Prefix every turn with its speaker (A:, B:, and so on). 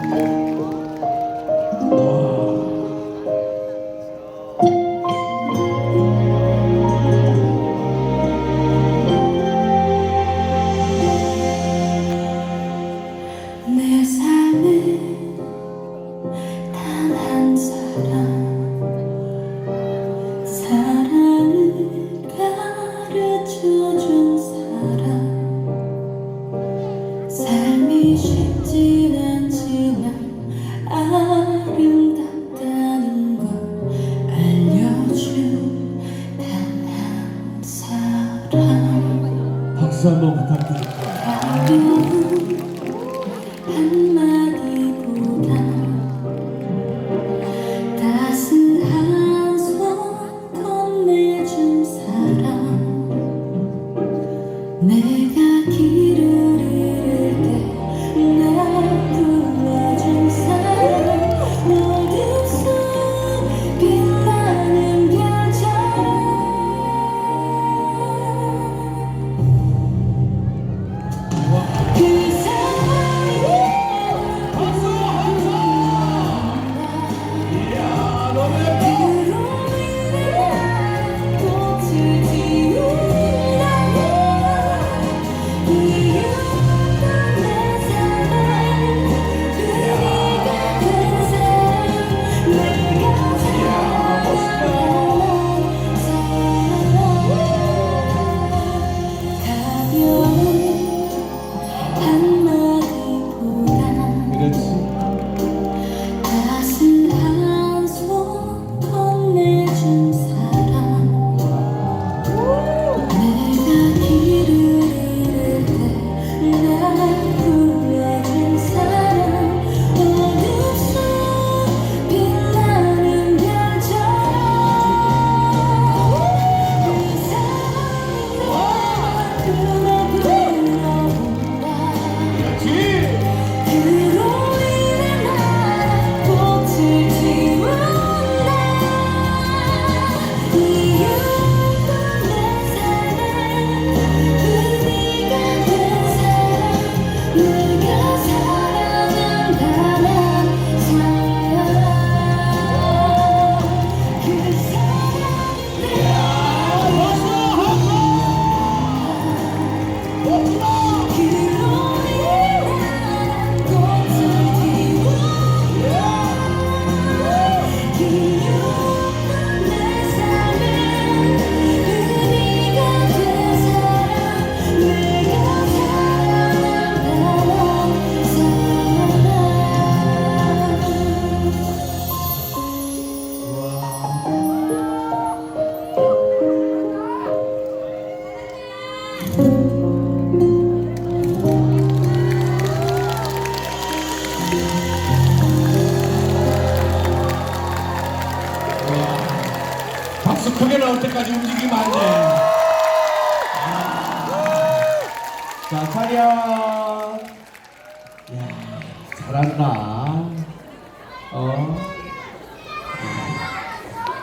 A: 내 삶은 단 한 사람. さんも語ってる。
B: 박수 크게 나올 때까지 움직이면 안 돼. 자, 차렷. 야, 잘한다. 어.